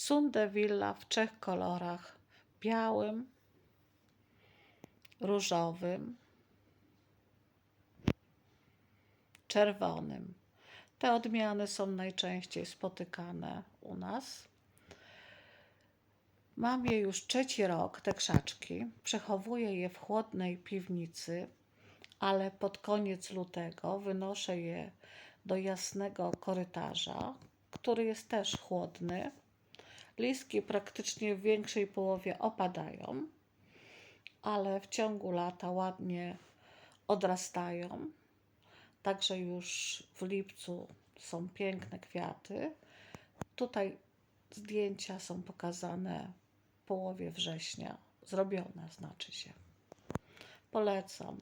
Sundewilla w trzech kolorach: białym, różowym, czerwonym. Te odmiany są najczęściej spotykane u nas. Mam je już trzeci rok, te krzaczki. Przechowuję je w chłodnej piwnicy, ale pod koniec lutego wynoszę je do jasnego korytarza, który jest też chłodny. Listki praktycznie w większej połowie opadają, ale w ciągu lata ładnie odrastają. Także już w lipcu są piękne kwiaty. Tutaj zdjęcia są pokazane w połowie września. Zrobione znaczy się. Polecam.